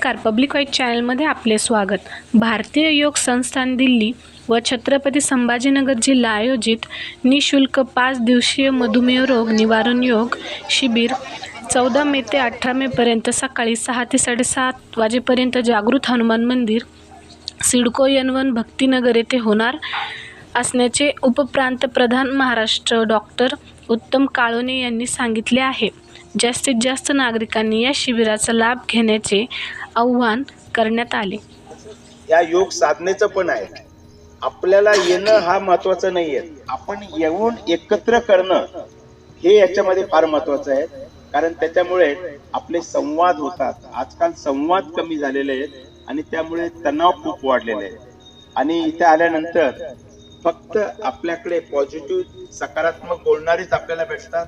नमस्कार. पब्लिक वाईट चॅनलमध्ये आपले स्वागत. भारतीय योग संस्थान दिल्ली व छत्रपती संभाजीनगर जिल्हा आयोजित निशुल्क पाच दिवसीय मधुमेह रोग निवारण योग शिबिर चौदा मे ते अठरा मेपर्यंत सकाळी सहा ते साडेसात वाजेपर्यंत जागृत हनुमान मंदिर सिडको यनवन भक्तिनगर येथे होणार असण्याचे उपप्रांत प्रधान महाराष्ट्र डॉक्टर उत्तम काळोने यांनी सांगितले आहे. जास्तीत जास्त नागरिकांनी या शिबिराचा लाभ घेण्याचे आव्हान करण्यात आले. या योग साधनेचं पण आहे. आपल्याला येणं हा महत्वाचं आहे आपण येऊन एकत्र करणं हे याच्यामध्ये फार महत्वाचं आहे. कारण त्याच्यामुळे आपले संवाद होतात. आजकाल संवाद कमी झालेले आहेत आणि त्यामुळे तणाव खूप वाढलेले आहे आणि इथे आल्यानंतर फक्त आपल्याकडे पॉझिटिव्ह सकारात्मक बोलणारेच आपल्याला भेटतात.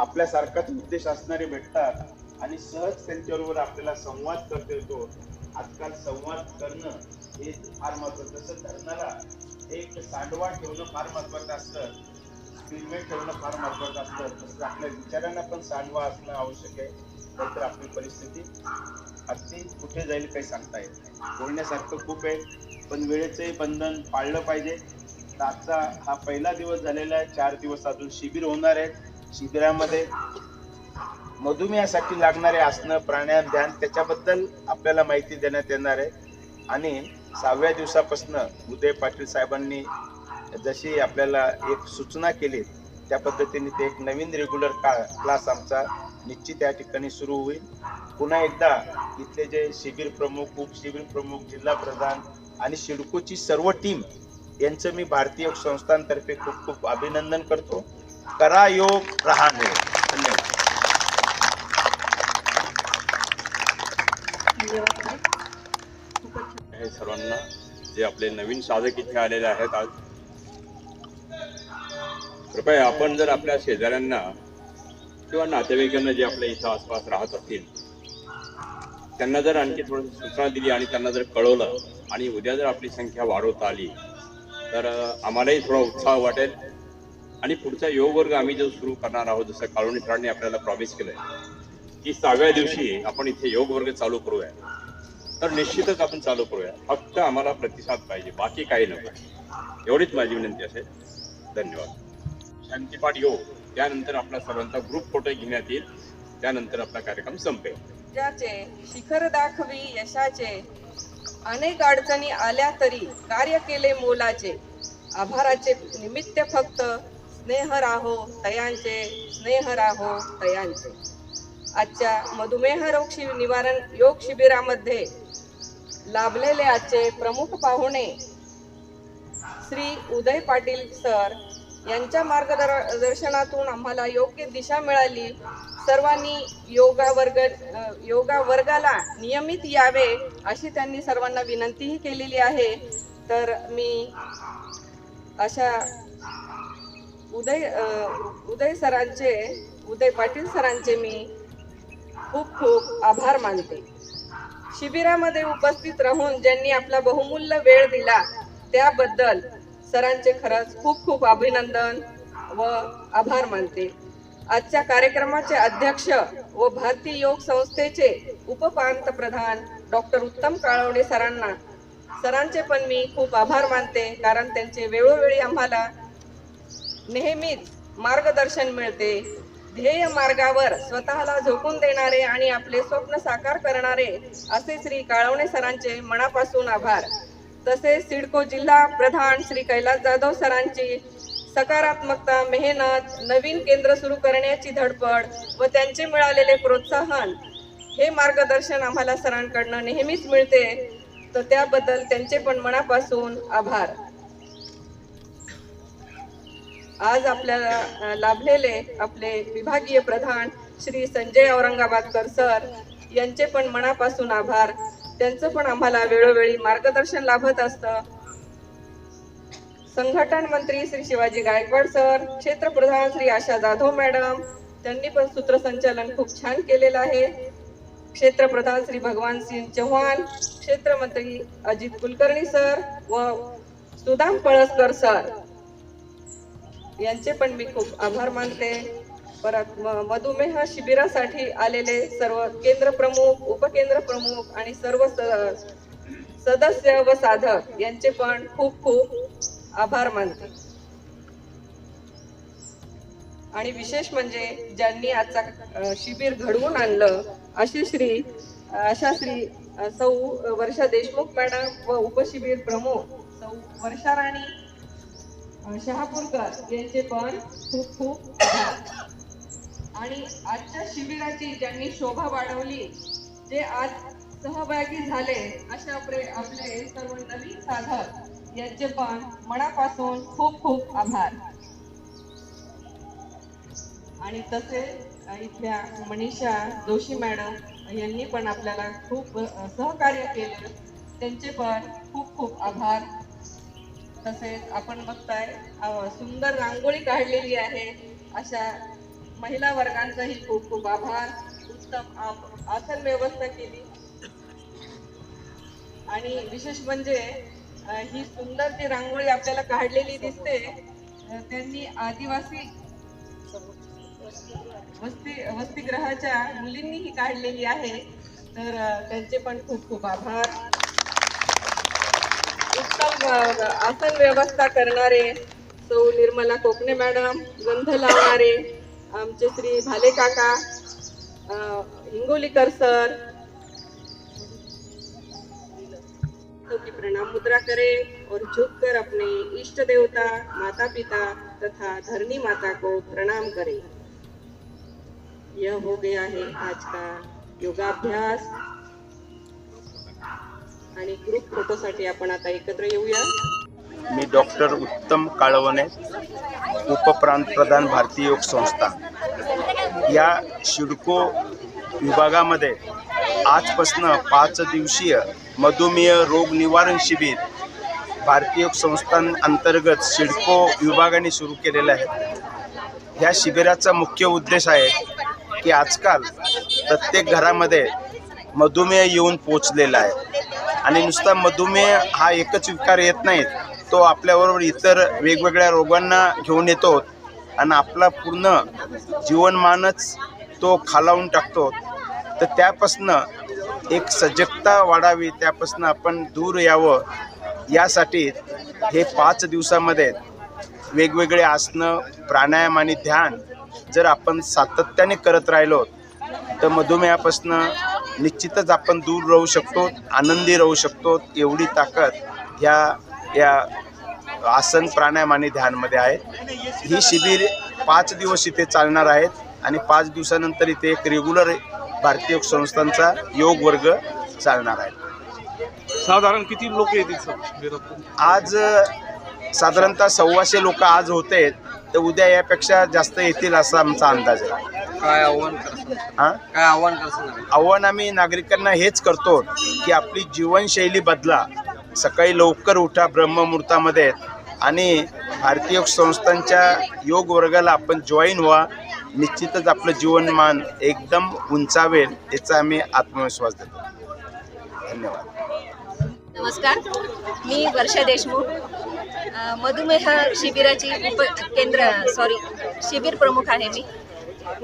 आपल्यासारखाच उद्देश असणारे भेटतात आणि सहज त्यांच्याबरोबर आपल्याला संवाद करता येतो. आजकाल संवाद करणं हे फार महत्वाचं जसं धरणाला एक सांडवा ठेवणं फार महत्वाचं असतं. हेल्मेट ठेवणं फार महत्वाचं असतं. तसं आपल्या विचारांना पण सांडवा असणं आवश्यक आहे. नाहीतर आपली परिस्थिती अगदी कुठे जाईल काही सांगता येत नाही. बोलण्यासारखं खूप आहे पण वेळेचंही बंधन पाळलं पाहिजे. तर आजचा हा पहिला दिवस झालेला आहे. चार दिवस अजून शिबिर होणार आहे शिबिरामध्ये मधुमेहासाठी लागणारे आसनं प्राणायाम ध्यान त्याच्याबद्दल आपल्याला माहिती देण्यात येणार आहे. आणि सहाव्या दिवसापासून उदय पाटील साहेबांनी जशी आपल्याला एक सूचना केली त्या पद्धतीने ते एक नवीन रेग्युलर का क्लास आमचा निश्चित या ठिकाणी सुरू होईल. पुन्हा एकदा इथले जे शिबिर प्रमुख उपशिबिर प्रमुख जिल्हा प्रधान आणि शिडकोची सर्व टीम यांचं मी भारतीय संस्थांतर्फे खूप खूप अभिनंदन करतो. करा योग रहा योग धन्यवाद सर्वांना जे आपले नवीन साधक इथे आलेले आहेत आज कृपया आपण जर आपल्या शेजाऱ्यांना किंवा नातेवाईकांना जे आपल्या इथं आसपास राहत असतील त्यांना जर आणखी थोडं सूचना दिली आणि त्यांना जर कळवलं आणि उद्या जर आपली संख्या वाढवता आली तर आम्हालाही थोडा उत्साह वाटेल. आणि पुढचा योग वर्ग आम्ही जो सुरू करणार आहोत जसं काळोनी सरांनी आपल्याला प्रॉमिस केलंय की सहाव्या दिवशी आपण इथे योग वर्ग चालू करूया. तर निश्चितच आपण चालू करूया. फक्त आम्हाला प्रतिसाद पाहिजे बाकी काही नको. एवढीच माझी विनंती असेल. धन्यवाद. शांतीपाठ योग त्यानंतर आपला सर्वांचा ग्रुप फोटो घेण्यात येईल. त्यानंतर आपला कार्यक्रम संपेल. ज्याचे शिखर दाखवी यशाचे अनेक अडचणी आल्या तरी कार्य केले मोलाचे. आभाराचे निमित्त फक्त स्नेह राहो तयांचे स्नेह राहो तयांचे. आजच्या मधुमेह रोग शि निवारण योग शिबिरामध्ये लाभलेले आजचे प्रमुख पाहुणे श्री उदय पाटील सर यांच्या मार्गदर्शनातून आम्हाला योग्य दिशा मिळाली. सर्वांनी योगा वर्ग योगा वर्गाला नियमित यावे अशी त्यांनी सर्वांना विनंतीही केलेली आहे. तर मी अशा उदय उदय सरांचे उदय पाटील सरांचे मी खूप खूप आभार मानते. शिबिरामध्ये उपस्थित राहून ज्यांनी आपला बहुमूल्य वेळ दिला त्याबद्दल सरांचे खरंच खूप खूप अभिनंदन व आभार मानते. आजच्या कार्यक्रमाचे अध्यक्ष व भारतीय योग संस्थेचे उपपंतप्रधान डॉक्टर उत्तम काळवणे सरांना सरांचे पण मी खूप आभार मानते कारण त्यांचे वेळोवेळी आम्हाला नेहमीच मार्गदर्शन मिळते. ध्येय मार्गावर स्वतःला झोकून देणारे आणि आपले स्वप्न साकार करणारे असे श्री काळवणे सरांचे मनापासून आभार. तसेच सिडको जिल्हा प्रधान श्री कैलास जाधव सरांची सकारात्मकता मेहनत नवीन केंद्र सुरू करण्याची धडपड व त्यांचे मिळालेले प्रोत्साहन हे मार्गदर्शन आम्हाला सरांकडनं नेहमीच मिळते. तर त्याबद्दल त्यांचे पण मनापासून आभार. आज आपल्याला लाभलेले आपले विभागीय प्रधान श्री संजय औरंगाबादकर सर यांचे पण मनापासून आभार. त्यांचं पण आम्हाला वेळोवेळी मार्गदर्शन लाभत असतं. संघटन मंत्री श्री शिवाजी गायकवाड सर क्षेत्रप्रधान श्री आशा जाधव मॅडम त्यांनी पण सूत्रसंचालन खूप छान केलेलं आहे. क्षेत्रप्रधान श्री भगवान सिंग चव्हाण क्षेत्रमंत्री अजित कुलकर्णी सर व सुदाम पळसकर सर. यांचे पण मी खूप आभार मानते. परत मधुमेह शिबिरासाठी आलेले सर्व केंद्र प्रमुख उपकेंद्र प्रमुख आणि सर्व स- सदस्य व साधक यांचे पण खूप खूप आभार मानते. आणि विशेष म्हणजे ज्यांनी आजचा शिबिर घडवून आणलं अशी श्री अशा श्री सौ वर्षा देशमुख मॅडम व उपशिबिर प्रमुख सौ वर्षा राणी शहापूरकर यांचे पण खूप खूप आणि आजच्या शिबिराची ज्यांनी शोभा वाढवली जे आज सहभागी झाले अशा आपले आपले सर्व नवीन साधक यांचे पण मनापासून खूप खूप आभार. आणि तसे इथल्या मनीषा जोशी मॅडम यांनी पण आपल्याला खूप सहकार्य केले. त्यांचे पण खूप खूप आभार. तसेच आपण बघताय सुंदर रांगोळी काढलेली आहे. अशा महिला वर्गांचाही खूप खूप आभार. उत्तम आसन व्यवस्था केली. आणि विशेष म्हणजे ही सुंदर जी रांगोळी आपल्याला काढलेली दिसते. त्यांनी आदिवासी वस्ती वसतिगृहाच्या मुलींनी ही काढलेली आहे. तर त्यांचे पण खूप खूप आभार. उत्तम आसन व्यवस्था करणारे सौ निर्मला कोकणे मॅडम, गंध लावणारे आमचे श्री भाले काका हिंगोलीकर सर की प्रणाम मुद्रा करे और झुक कर अपने इष्ट देवता माता पिता तथा धरनी माता को प्रणाम करे। यह हो गया है आज का योगाभ्यास। आणि ग्रुप फोटोसाठी आपण आता एकत्र येऊया. मी डॉक्टर उत्तम काळवणे उपप्रांतप्रधान भारतीय योग संस्था. या शिडको विभागामध्ये आजपासनं पाच दिवसीय मधुमेह रोग निवारण शिबिर भारतीय योग संस्थां अंतर्गत सिडको विभागाने सुरू केलेलं आहे. ह्या शिबिराचा मुख्य उद्देश आहे की आजकाल प्रत्येक घरामध्ये मधुमेह येऊन पोचलेला आहे. आणि नुसता मधुमेह हा एकच विकार येत नाहीत. तो आपल्याबरोबर इतर वेगवेगळ्या रोगांना घेऊन येतो. आणि आपला पूर्ण जीवनमानच तो खालावून टाकतो. तर त्यापासनं एक सजगता वाढावी त्यापासून आपण दूर यावं. यासाठी हे पाच दिवसामध्ये वेगवेगळे आसनं प्राणायाम आणि ध्यान जर आपण सातत्याने करत राहिलो तर मधुमेहापासनं निश्चितच आपण दूर राहू शकतो आनंदी राहू शकतो एवढी ताकद ह्या या आसन प्राणायाम आणि ध्यानमध्ये आहे. ही शिबिर पाच दिवस इथे चालणार आहेत आणि पाच दिवसानंतर इथे एक रेग्युलर भारतीय संस्थांचा योग वर्ग चालणार आहे. साधारण किती लोक येतील? आज साधारणतः सव्वाशे लोक आज होते तर उद्या यापेक्षा जास्त येतील असा आमचा अंदाज आहे. काय आव्हान हां? काय आव्हान आम्ही नागरिकांना हेच करतो की आपली जीवनशैली बदला. सकाळी लवकर उठा ब्रह्ममुहूर्तामध्ये आणि भारतीय योग संस्थांच्या योग वर्गाला आपण जॉईन व्हा. निश्चितच आपलं जीवनमान एकदम उंचावेल याचा आम्ही आत्मविश्वास देतो. धन्यवाद. नमस्कार. मी वर्षा देशमुख. मधुमेह शिबिराची उप केंद्र सॉरी शिबिर प्रमुख आहे मी.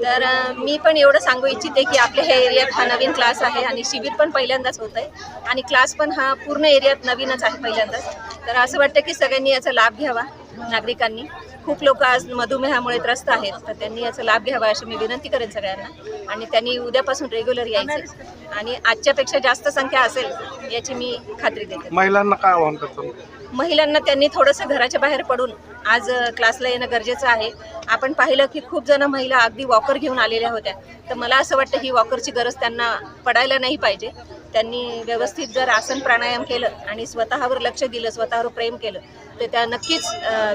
तर मी पण एवढं सांगू इच्छिते की आपल्या ह्या एरियात हा नवीन क्लास आहे आणि शिबिर पण पहिल्यांदाच होत आहे आणि क्लास पण हा पूर्ण एरियात नवीनच आहे पहिल्यांदाच. तर असं वाटतं की सगळ्यांनी याचा लाभ घ्यावा नागरिकांनी. खूप लोक आज मधुमेहामुळे त्रस्त आहेत तर त्यांनी याचा लाभ घ्यावा अशी मी विनंती करेन सगळ्यांना. आणि त्यांनी उद्यापासून रेग्युलर यायचे आणि आजच्यापेक्षा जास्त संख्या असेल याची मी खात्री देते. महिलांना काय आव्हान करतो महिलांना त्यांनी थोडंसं घराच्या बाहेर पडून आज क्लासला येणं गरजेचं आहे आपण पाहिलं की खूप जण महिला अगदी वॉकर घेऊन आलेल्या होत्या तर मला असं वाटतं ही वॉकरची गरज त्यांना पडायला नाही पाहिजे त्यांनी व्यवस्थित जर आसन प्राणायाम केलं आणि स्वतःवर लक्ष दिलं स्वतःवर प्रेम केलं तर त्या नक्कीच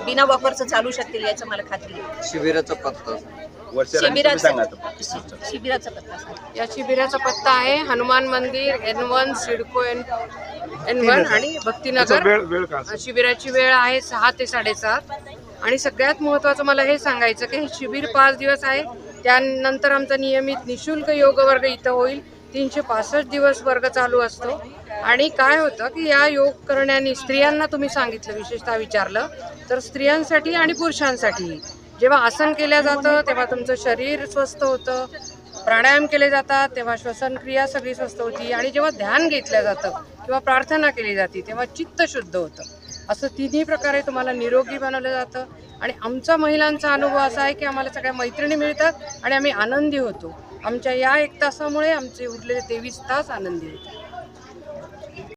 बिना वॉकरचं चालू शकतील याचं मला खात्री आहे शिबिराचा पत्ता. शिबिराचं शिबिराचा पत्ता. या शिबिराचा पत्ता आहे हनुमान मंदिर N one CIDCO N N one आणि भक्तिनगर? शिबिराची वेळ आहे सहा ते साडेसात. आणि सगळ्यात महत्त्वाचं मला हे सांगायचं की हे शिबिर पाच दिवस आहे. त्यानंतर आमचा नियमित निशुल्क योग वर्ग इथं होईल. तीनशे पासष्ट दिवस वर्ग चालू असतो. आणि काय होतं की या योग करण्याने स्त्रियांना तुम्ही सांगितलं विशेषतः विचारलं तर स्त्रियांसाठी आणि पुरुषांसाठी. जेव्हा आसन केलं जातं तेव्हा तुमचं शरीर स्वस्थ होतं. प्राणायाम केले जातात तेव्हा श्वसनक्रिया सगळी स्वस्त होती आणि जेव्हा ध्यान घेतलं जातं किंवा प्रार्थना केली जाते तेव्हा चित्त शुद्ध होतं. असं तिन्ही प्रकारे तुम्हाला निरोगी बनवलं जातं. आणि आमचा महिलांचा अनुभव असा आहे की आम्हाला सगळ्या मैत्रिणी मिळतात आणि आम्ही आनंदी होतो. आमच्या या एक तासामुळे आमचे उरलेले तेवीस तास आनंदी होतात.